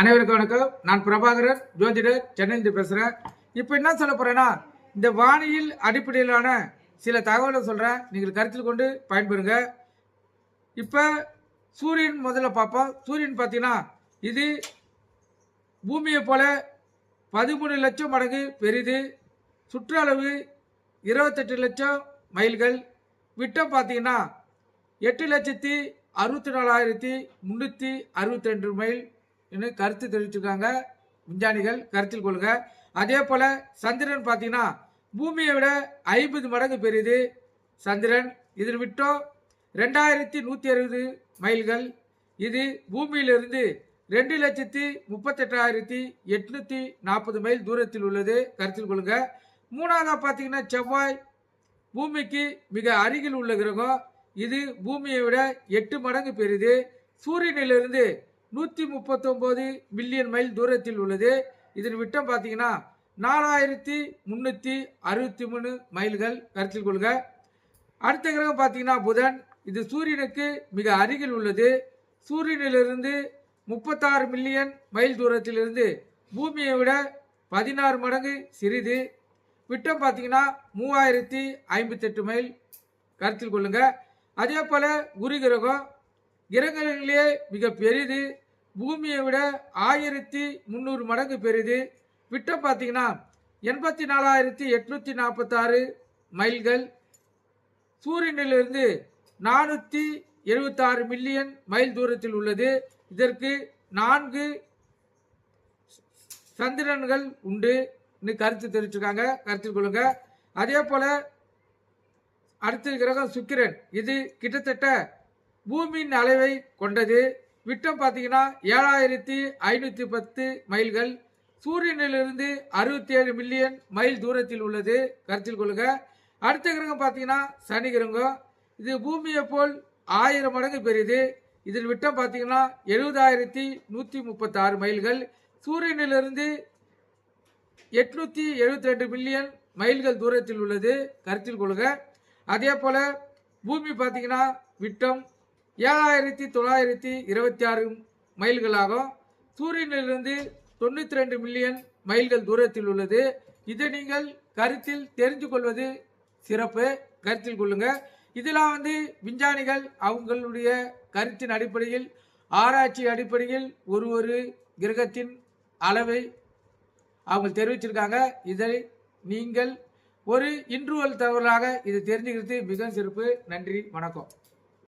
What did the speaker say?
அனைவருக்கும் வணக்கம். நான் பிரபாகரன். ஜோதிடர் சென்னையிலிருந்து பேசுகிறேன் இப்போ என்ன சொல்ல போகிறேன்னா இந்த வானியல் அடிப்படையிலான சில தகவலை சொல்கிறேன் நீங்கள் கருத்தில் கொண்டு பயன்பெறுங்க. இப்போ சூரியன் முதல்ல பார்ப்போம். சூரியன் பார்த்தீங்கன்னா இது பூமியை போல பதிமூணு லட்சம் மடங்கு பெரிது. சுற்றளவு இருபத்தெட்டு லட்சம் மைல்கள். விட்டம் பார்த்தீங்கன்னா எட்டு லட்சத்தி அறுபத்தி நாலாயிரத்தி முந்நூற்றி அறுபத்தி ரெண்டு மைல். என்று கருத்து தெரிவிச்சிருக்காங்க. விஞ்ஞானிகள் கருத்தில் கொள்ளுங்க. அதே போல் சந்திரன் பார்த்தீங்கன்னா பூமியை விட ஐம்பது மடங்கு பெரியது. சந்திரன் இதில் விட்டோம் ரெண்டாயிரத்தி நூற்றி அறுபது மைல்கள். இது பூமியிலிருந்து ரெண்டு லட்சத்தி முப்பத்தெட்டாயிரத்தி எட்நூற்றி நாற்பது மைல் தூரத்தில் உள்ளது. கருத்தில் கொள்ளுங்க. மூணாவதாக பார்த்தீங்கன்னா செவ்வாய் பூமிக்கு மிக அருகில் உள்ள கிரகம். இது பூமியை விட எட்டு மடங்கு பெரியது. சூரியனிலிருந்து நூற்றி முப்பத்தொம்போது மில்லியன் மைல் தூரத்தில் உள்ளது. இதன் விட்டம் பார்த்தீங்கன்னா நாலாயிரத்தி முந்நூற்றி அறுபத்தி மூணு மைல்கள். கருத்தில் கொள்க. அடுத்த கிரகம் பார்த்தீங்கன்னா புதன். இது சூரியனுக்கு மிக அருகில் உள்ளது. சூரியனிலிருந்து முப்பத்தாறு மில்லியன் மைல் தூரத்திலிருந்து பூமியை விட பதினாறு மடங்கு சிறிது. விட்டம் பார்த்தீங்கன்னா மூவாயிரத்தி ஐம்பத்தெட்டு மைல். கருத்தில் கொள்ளுங்க. அதே போல் குரு கிரகம். கிரகங்களிலே மிக பெரிது. பூமியை விட ஆயிரத்தி முந்நூறு மடங்கு பெரிது. விட்டம் பார்த்தீங்கன்னா எண்பத்தி நாலாயிரத்தி எட்நூற்றி நாற்பத்தாறு மைல்கள். சூரியனிலிருந்து நானூற்றி எழுபத்தாறு மில்லியன் மைல் தூரத்தில் உள்ளது. இதற்கு நான்கு சந்திரன்கள் உண்டு கருத்து தெரிவிச்சிருக்காங்க. கருத்தில் கொள்ளுங்க. அதே போல் அடுத்த கிரகம் சுக்கிரன். இது கிட்டத்தட்ட பூமியின் அளவை கொண்டது. விட்டம் பார்த்தீங்கன்னா ஏழாயிரத்தி ஐநூற்றி பத்து மைல்கள். சூரியனிலிருந்து அறுபத்தி ஏழு மில்லியன் மைல் தூரத்தில் உள்ளது. கருத்தில் கொள்ளுங்க அடுத்த கிரகம் பார்த்தீங்கன்னா சனி கிரகம். இது பூமியை போல் ஆயிரம் மடங்கு பெரியது. இதில் விட்டம் பார்த்தீங்கன்னா எழுபதாயிரத்தி நூற்றி முப்பத்தாறு மைல்கள். சூரியனிலிருந்து எட்நூற்றி எழுபத்தி ரெண்டு மில்லியன் மைல்கள் தூரத்தில் உள்ளது. கருத்தில் கொள்ளுங்க அதே போல் பூமி பார்த்தீங்கன்னா விட்டம் ஏழாயிரத்தி தொள்ளாயிரத்தி இருபத்தி ஆறு மைல்களாகும். சூரியனிலிருந்து தொண்ணூற்றி ரெண்டு மில்லியன் மைல்கள் தூரத்தில் உள்ளது. இதை நீங்கள் கருத்தில் தெரிந்து கொள்வது சிறப்பு. கருத்தில் கொள்ளுங்க. இதெல்லாம் வந்து விஞ்ஞானிகள் அவங்களுடைய கருத்தின் அடிப்படையில் ஆராய்ச்சி அடிப்படையில் ஒரு ஒரு கிரகத்தின் அளவை அவங்க தெரிவிச்சிருக்காங்க. இதை நீங்கள் ஒரு இன்றுவல் தகவலாக இது தெரிஞ்சுக்கிறது மிக சிறப்பு. நன்றி வணக்கம்.